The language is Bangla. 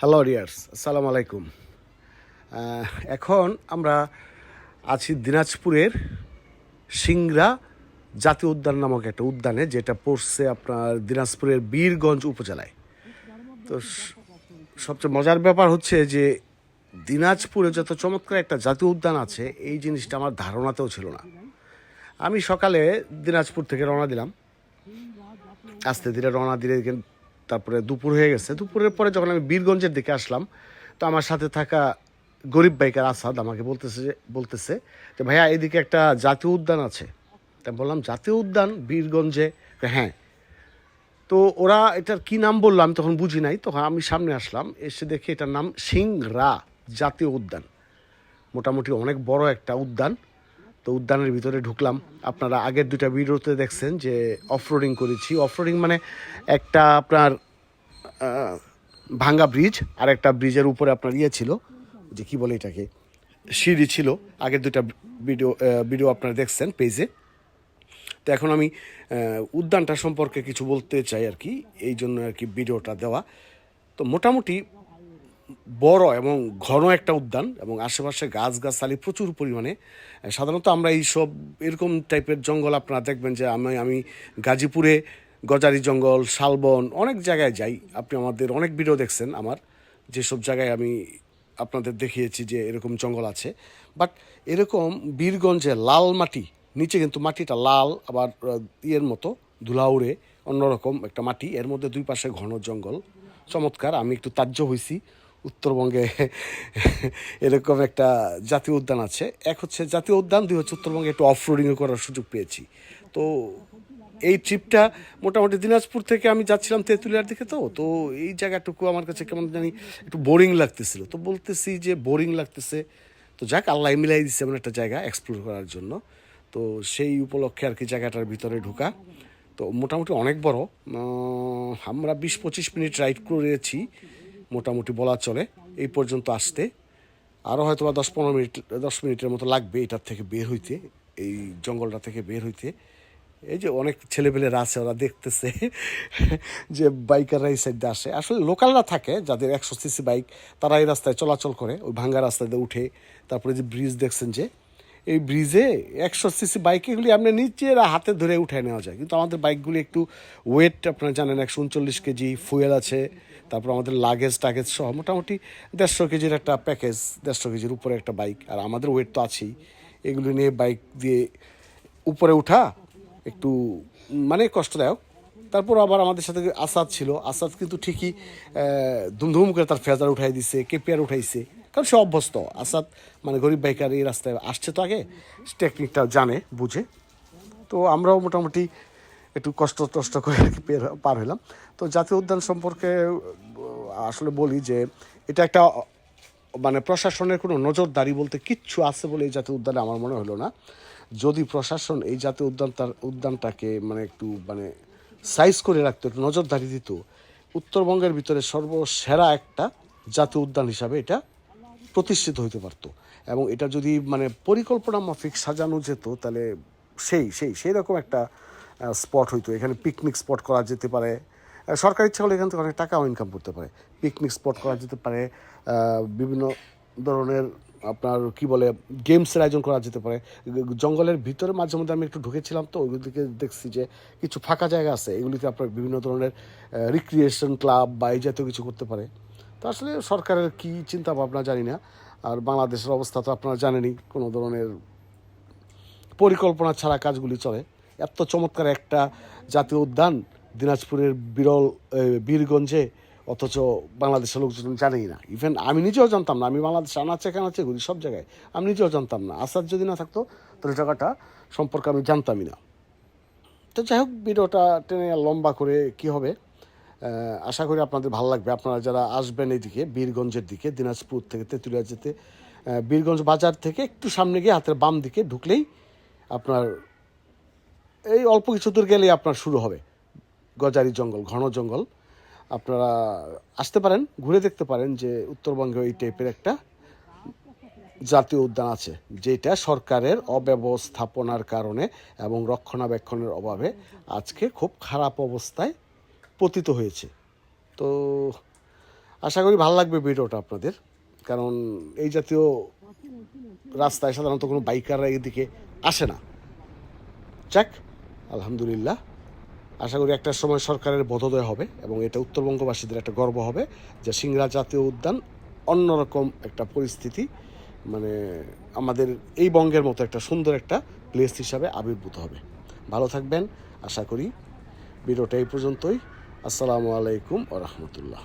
হ্যালো ডিয়ার্স আসসালামু আলাইকুম এখন আমরা আছি দিনাজপুরের সিংরা জাতীয় উদ্যান নামক একটা উদ্যানে যেটা পড়ছে আপনার দিনাজপুরের বীরগঞ্জ উপজেলায়। তো সবচেয়ে মজার ব্যাপার হচ্ছে যে দিনাজপুরে যত চমৎকার একটা জাতীয় উদ্যান আছে, এই জিনিসটা আমার ধারণাতেও ছিল না। আমি সকালে দিনাজপুর থেকে রওনা দিলাম। আস্তে ধীরে রওনা দিলে তারপরে দুপুর হয়ে গেছে। দুপুরের পরে যখন আমি বীরগঞ্জের দিকে আসলাম, তো আমার সাথে থাকা গরিব বাইকার আসাদ আমাকে বলতেছে যে বলতেছে যে, ভাইয়া, এদিকে একটা জাতীয় উদ্যান আছে। তা বললাম, জাতীয় উদ্যান? বীরগঞ্জে? হ্যাঁ। তো ওরা এটার কি নাম বলল আমি তখন বুঝি নাই। তখন আমি সামনে আসলাম, এসে দেখি এটার নাম সিংরা জাতীয় উদ্যান। মোটামুটি অনেক বড় একটা উদ্যান। তো উদ্যানের ভিতরে ঢুকলাম। আপনারা আগের দুটা ভিডিওতে দেখছেন যে অফরোডিং করেছি। অফরোডিং মানে একটা আপনার ভাঙ্গা ব্রিজ আর একটা ব্রিজের উপরে আপনার ইয়ে ছিল, যে কি বলে এটাকে, সিঁড়ি ছিল। আগের দুটা ভিডিও ভিডিও আপনারা দেখছেন পেজে তো এখন আমি উদ্যানটা সম্পর্কে কিছু বলতে চাই আর কি, এই জন্য আর কি ভিডিওটা দেওয়া। তো মোটামুটি বড় এবং ঘন একটা উদ্যান এবং আশেপাশে গাছগাছালি প্রচুর পরিমাণে। সাধারণত আমরা এই সব এরকম টাইপের জঙ্গল আপনারা দেখবেন যে আমি আমি গাজীপুরে, গজারি জঙ্গল, শালবন অনেক জায়গায় যাই। আপনি আমাদের অনেক ভিডিও দেখছেন আমার যেসব জায়গায় আমি আপনাদের দেখিয়েছি যে এরকম জঙ্গল আছে। বাট এরকম বীরগঞ্জে লাল মাটি, নিচে কিন্তু মাটিটা লাল, আবার ইয়ের মতো, ধুলাউড়ে অন্যরকম একটা মাটি। এর মধ্যে দুই পাশে ঘন জঙ্গল। চমৎকার, আমি একটু তাজ্য হয়েছি উত্তরবঙ্গে এরকম একটা জাতীয় উদ্যান আছে। এক হচ্ছে জাতীয় উদ্যান, দুই হচ্ছে উত্তরবঙ্গে একটু অফ রোডিংও করার সুযোগ পেয়েছি। তো এই ট্রিপটা মোটামুটি দিনাজপুর থেকে আমি যাচ্ছিলাম তেঁতুলিয়ার দিকে তো তো এই জায়গাটুকু আমার কাছে কেমন জানি একটু বোরিং লাগতেছিল। তো বলতেছি যে বোরিং লাগতেছে, তো যাক, আল্লাহ মিলাই দিচ্ছে এমন একটা জায়গা এক্সপ্লোর করার জন্য। তো সেই উপলক্ষে আর কি জায়গাটার ভিতরে ঢোকা। তো মোটামুটি অনেক বড় আমরা বিশ পঁচিশ মিনিট রাইড করেছি। মোটামুটি বলা চলে, এই পর্যন্ত আসতে। আরও হয়তো বা দশ পনেরো মিনিট, দশ মিনিটের মতো লাগবে এটার থেকে বের হইতে, এই জঙ্গলটা থেকে বের হইতে। এই যে অনেক ছেলেপেলেরা আছে, ওরা দেখতেছে যে বাইকাররা এই সাইডে আসে। আসলে লোকালরা থাকে, যাদের একশো সিসি বাইক, তারা এই রাস্তায় চলাচল করে, ওই ভাঙ্গা রাস্তায় দিয়ে উঠে। তারপরে যে ব্রিজ দেখছেন যে, এই ব্রিজে একশো সিসি বাইক এগুলি আপনি নিজেরা হাতে ধরে উঠে নেওয়া যায়। কিন্তু আমাদের বাইকগুলি একটু ওয়েট আপনারা জানেন, একশো উনচল্লিশ কেজি, ফুয়েল আছে। তারপর আমাদের লাগেজ টাগেজ সহ মোটামুটি দেড়শো কেজির একটা প্যাকেজ দেড়শো কেজির উপরে একটা বাইক আর আমাদের ওয়েট তো আছেই। এগুলো নিয়ে বাইক দিয়ে উপরে উঠা একটু মানে কষ্টদায়ক। তারপর আবার আমাদের সাথে আসাদ ছিল। আসাদ কিন্তু ঠিকই ধুমধুম করে তার ফেজার উঠাই দিছে কেপিয়ার উঠাইছে। কারণ সে অভ্যস্ত। আসাদ মানে গরিব বাইকার এই রাস্তায় আসছে তো আগে। টেকনিকটা জানে, বুঝে। তো আমরাও মোটামুটি একটু কষ্ট টষ্ট করে পার হলাম। তো জাতীয় উদ্যান সম্পর্কে আসলে বলি যে এটা একটা মানে প্রশাসনের কোনো নজরদারি বলতে কিচ্ছু আছে বলে এই জাতীয় উদ্যানে আমার মনে হলো না। যদি প্রশাসন এই জাতীয় উদ্যান তার, উদ্যানটাকে মানে একটু মানে সাইজ করে রাখতো, একটু নজরদারি দিত, উত্তরবঙ্গের ভিতরে সর্বসেরা একটা জাতীয় উদ্যান হিসাবে এটা প্রতিষ্ঠিত হইতে পারতো। এবং এটা যদি মানে পরিকল্পনা মাফিক সাজানো যেত, তাহলে সেই সেই সেই রকম একটা স্পট হইতো। এখানে পিকনিক স্পট করা যেতে পারে। সরকার ইচ্ছা করলে এখান থেকে অনেক টাকাও ইনকাম করতে পারে। পিকনিক স্পট করা যেতে পারে। বিভিন্ন ধরনের আপনার কি বলে গেমসের আয়োজন করা যেতে পারে। জঙ্গলের ভিতরে মাঝে মধ্যে আমি একটু ঢুকেছিলাম তো ওইগুলিকে দেখছি যে কিছু ফাঁকা জায়গা আছে। এগুলিতে আপনার বিভিন্ন ধরনের রিক্রিয়েশন ক্লাব বা এই জাতীয় কিছু করতে পারে। তো আসলে সরকারের কি চিন্তা ভাবনা জানি না। আর বাংলাদেশের অবস্থা তো আপনারা জানেনই, কোনো ধরনের পরিকল্পনা ছাড়া কাজগুলি চলে। এত চমৎকার একটা জাতীয় উদ্যান দিনাজপুরের বিরল বীরগঞ্জে, অথচ বাংলাদেশের লোকজন জানেই না। ইভেন আমি নিজেও জানতাম না, আমি বাংলাদেশে আনাচে কানাচে ঘুরি সব জায়গায়। আমি নিজেও জানতাম না। আসার যদি না থাকতো, তাহলে জায়গাটা সম্পর্কে আমি জানতামই না। তো যাই হোক, ভিডিওটা টেনে লম্বা করে কি হবে আশা করি আপনাদের ভালো লাগবে। আপনারা যারা আসবেন এইদিকে, বীরগঞ্জের দিকে, দিনাজপুর থেকে তেঁতুলিয়া যেতে বীরগঞ্জ বাজার থেকে একটু সামনে গিয়ে হাতের বাম দিকে ঢুকলেই আপনার এই অল্প কিছু দূর গেলেই আপনার শুরু হবে। গজারি জঙ্গল, ঘন জঙ্গল। আপনারা আসতে পারেন, ঘুরে দেখতে পারেন যে উত্তরবঙ্গে এই টাইপের একটা জাতীয় উদ্যান আছে, যেটা সরকারের অব্যবস্থাপনার কারণে এবং রক্ষণাবেক্ষণের অভাবে আজকে খুব খারাপ অবস্থায় পতিত হয়েছে। তো আশা করি ভালো লাগবে ভিডিওটা আপনাদের, কারণ এই জাতীয় রাস্তায় সাধারণত কোনো বাইকাররা এদিকে আসে না। যাক আলহামদুলিল্লাহ। আশা করি একটা সময় সরকারের বোধোদয় হবে এবং এটা উত্তরবঙ্গবাসীদের একটা গর্ব হবে যে সিংড়া জাতীয় উদ্যান অন্যরকম একটা পরিস্থিতি মানে আমাদের এই বঙ্গের মতো একটা সুন্দর একটা প্লেস হিসাবে আবির্ভূত হবে। ভালো থাকবেন, আশা করি ভিডিওটা এই পর্যন্তই। আসসালামু আলাইকুম ও রহমতুল্লাহ।